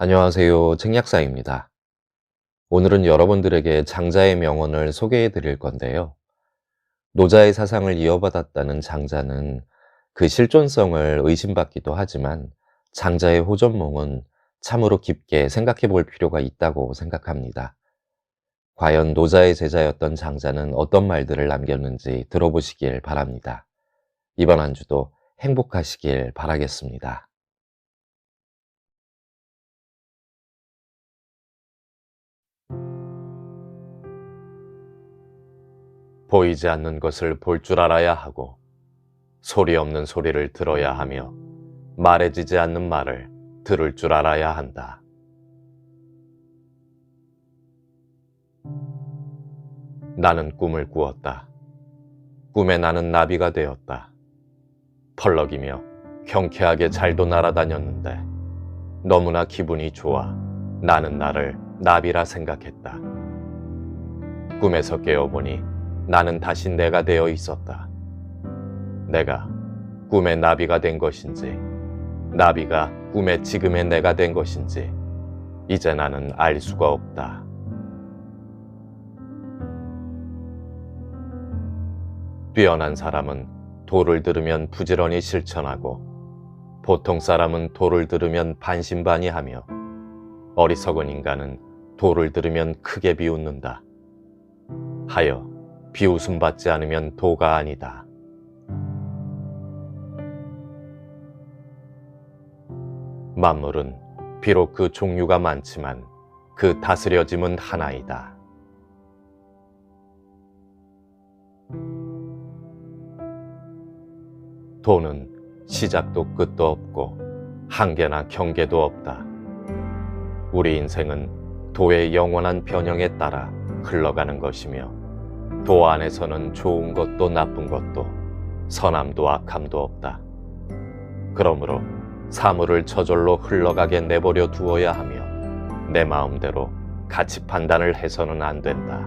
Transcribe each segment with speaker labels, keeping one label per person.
Speaker 1: 안녕하세요. 책약사입니다. 오늘은 여러분들에게 장자의 명언을 소개해 드릴 건데요. 노자의 사상을 이어받았다는 장자는 그 실존성을 의심받기도 하지만 장자의 호전몽은 참으로 깊게 생각해 볼 필요가 있다고 생각합니다. 과연 노자의 제자였던 장자는 어떤 말들을 남겼는지 들어보시길 바랍니다. 이번 한 주도 행복하시길 바라겠습니다. 보이지 않는 것을 볼 줄 알아야 하고 소리 없는 소리를 들어야 하며 말해지지 않는 말을 들을 줄 알아야 한다. 나는 꿈을 꾸었다. 꿈에 나는 나비가 되었다. 펄럭이며 경쾌하게 잘도 날아다녔는데 너무나 기분이 좋아 나는 나를 나비라 생각했다. 꿈에서 깨어보니 나는 다시 내가 되어 있었다. 내가 꿈의 나비가 된 것인지, 나비가 꿈의 지금의 내가 된 것인지, 이제 나는 알 수가 없다. 뛰어난 사람은 도를 들으면 부지런히 실천하고, 보통 사람은 도를 들으면 반신반의하며, 어리석은 인간은 도를 들으면 크게 비웃는다. 하여 비웃음 받지 않으면 도가 아니다. 만물은 비록 그 종류가 많지만 그 다스려짐은 하나이다. 도는 시작도 끝도 없고 한계나 경계도 없다. 우리 인생은 도의 영원한 변형에 따라 흘러가는 것이며 도 안에서는 좋은 것도 나쁜 것도 선함도 악함도 없다. 그러므로 사물을 저절로 흘러가게 내버려 두어야 하며 내 마음대로 가치 판단을 해서는 안 된다.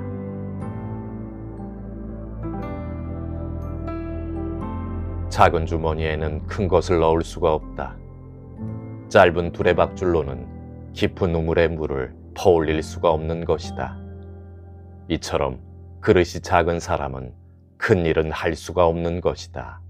Speaker 1: 작은 주머니에는 큰 것을 넣을 수가 없다. 짧은 두레박줄로는 깊은 우물의 물을 퍼올릴 수가 없는 것이다. 이처럼 그릇이 작은 사람은 큰 일은 할 수가 없는 것이다.